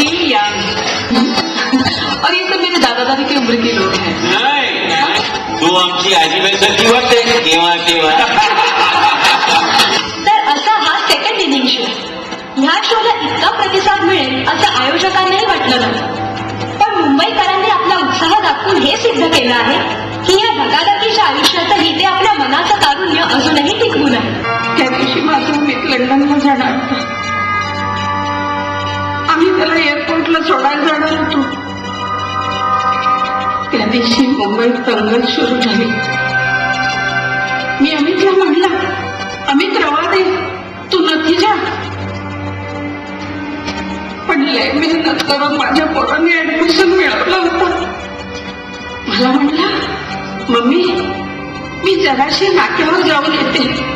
Young और ये सब मेरे दादा दादी की उम्र के लोग हैं। नाही तू आमची आजीबाईसारखी वाटते केव्हा केव्हा तर असा हा सेकंड इनिंग शो ह्या शोला इतका प्रतिसाद मिळेल असं आयोजकांनाही वाटलं नव्हतं. पण मुंबईकरांनी आपला उत्साह दाखवून हे सिद्ध केलं आहे की या धगाधकीच्या आयुष्यातही ते आपल्या मनाचं दिवशी मुंबईत दंगल सुरू झाली. मी अमितला म्हणला अमित रवा दे. तू नक्की जा. पण लय मेहनत करून माझ्या पोरांनी ऍडमिशन मिळवलं होतं. मला म्हणला मम्मी मी जराशी नाक्यावर जाऊन येते.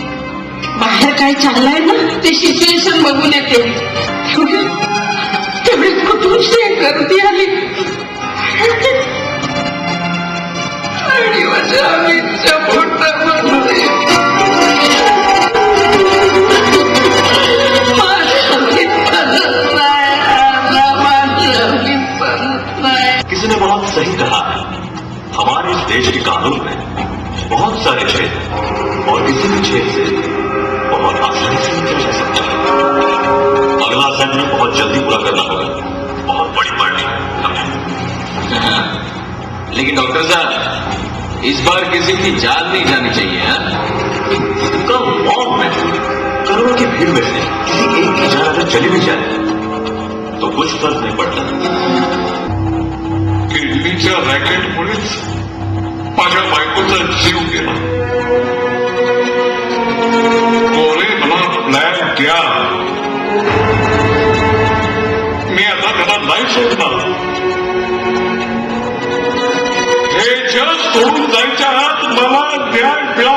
बाहेर काय चाललंय ना ते सिच्युएशन बघून येते. तेवढी कुठून शेअर गर्दी बहुत सारे छेद हैं, और किसी भी छेद से बहुत आसानी से निकल जा सकता है। अगला असाइनमेंट बहुत जल्दी पूरा करना होगा। बहुत बड़ी पार्टी हमें लेकिन डॉक्टर साहब, इस बार किसी की जान नहीं जानी चाहिए हाँ? कम ऑन में, करोड़ों की भीड़ में से किसी एक की जान अगर चली भी जाए तो कुछ फ़र्क नहीं पड़ता। किडनीच्या रॅकेटमुळेच माझ्या बायकोचा जीव गेला गोरे मला प्लॅन द्या मी आता त्याला नाही सोडणार हे जग सोडून जायच्या आत मला न्याय द्या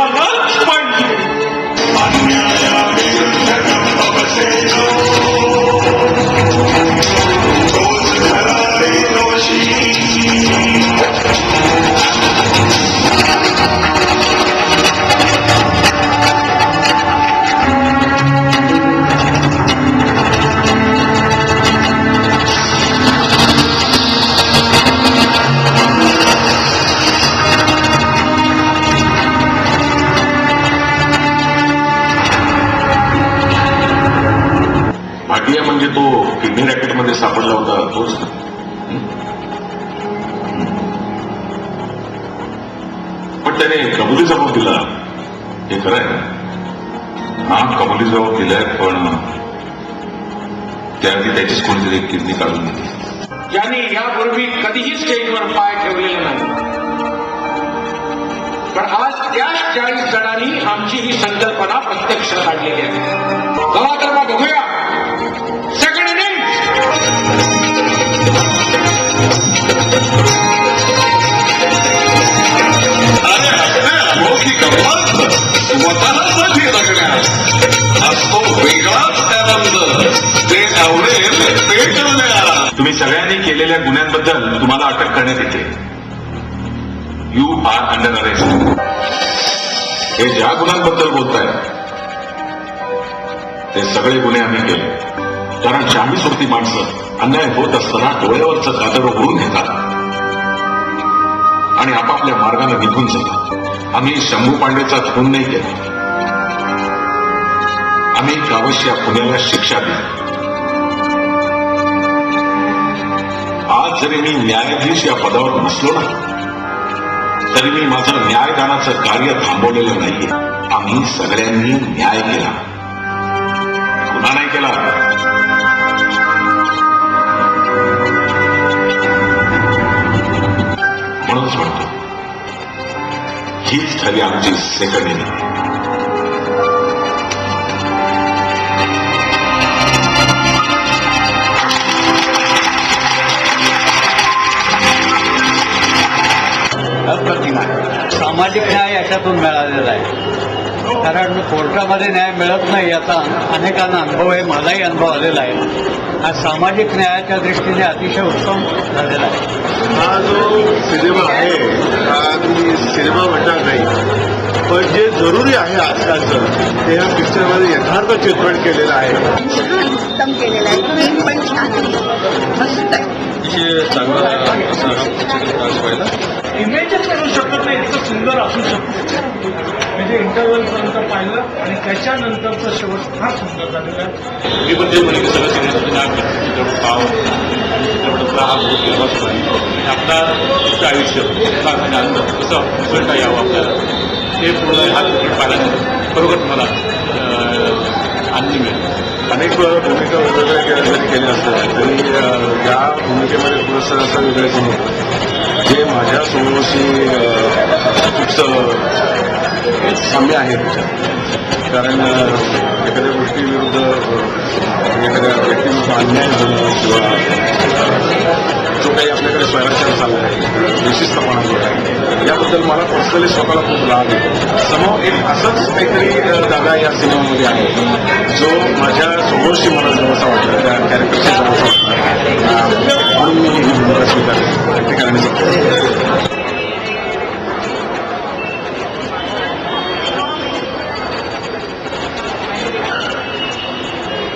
भाटिया म्हणजे तो किडनी रॅकेटमध्ये सापडला होता तोच पण त्याने कबुली जबाब दिला. हे खरं आहे हा कबुली जबाब दिलाय पण त्याआधी त्याचीच कोणीतरी किडनी काढून दिली ज्यांनी यापूर्वी कधीही स्टेजवर पाय ठेवलेला नाही. पण आज त्याच चाळीस जणांनी आमची ही संकल्पना प्रत्यक्ष काढलेली आहे. चला तर मग बघूया. तुम्ही सगळ्यांनी केलेल्या गुन्ह्यांबद्दल तुम्हाला अटक करण्यात येते. यू आर अंडर अरेस्ट हे ज्या गुन्ह्यांबद्दल बोलताय ते सगळे गुन्हे आम्ही केले. कारण शांती सुरती माणसं अन्याय होत असताना डोळ्यावरचं कादर उघडून घेतात. आणि आपापल्या मार्गाने निघून जातात. आम्ही शंभू पांडेचा खून नाही केला. आम्ही कावश्या पुण्याला शिक्षा दिली. आज जरी मी न्यायाधीश या पदावर नसलो ना तरी मी माझं न्यायदानाचं कार्य थांबवलेलं नाहीये. आम्ही सगळ्यांनी न्याय केला. हा नाही केला म्हणूनच म्हणतो हीच खरी आमची सेकंड इनिंग सामाजिक न्याय याच्यातून मिळालेला आहे. कारण कोर्टामध्ये न्याय मिळत नाही याचा अनेकांना अनुभव आहे मलाही अनुभव आलेला आहे. हा सामाजिक न्यायाच्या दृष्टीने अतिशय उत्तम झालेला आहे. हा जो सिनेमा आहे हा सिनेमा म्हणणार नाही पण जे जरुरी आहे आजकालचं ते या पिक्चरमध्ये यथार्थ चित्रण केलेलं आहे. उत्तम केलेलं आहे. आहे. इमेजच करू शकत नाही इतकं सुंदर असू शकतो. म्हणजे इंटरव्हल पाहिलं आणि त्याच्यानंतरचा शेवट फार सुंदर झालेला आहे. मी पण ते म्हणे की सगळं सिनेसाठी नाटक चित्रपट पाव. चित्रपट हा आपला आपलं आयुष्य. आणि आनंद कसं मिसळता यावं आपल्याला. ते पूर्ण हा चित्रपट पाहिल्यानंतर खरोखर मला आनंद मिळेल अनेक भूमिका वेगवेगळ्या केल्या केल्या असतात. आणि या भूमिकेमध्ये पुरस्काराचा वेगळे समोर जे माझ्या समोरशी खूप साम्य आहे कारण एखाद्या गोष्टीविरुद्ध एखाद्या व्यक्तीविरुद्ध अन्याय होणं किंवा जो काही आपल्याकडे स्वैराचार चालला आहे विशिष्टपणा जो आहे याबद्दल मला पर्सनली स्वतःला खूप लाभ आहे. समोर एक असंच काहीतरी दादा या सिनेमामध्ये आहे जो माझ्या समोरशी मला जवळचा वाटला त्या कॅरेक्टरशी जवळचा वाटला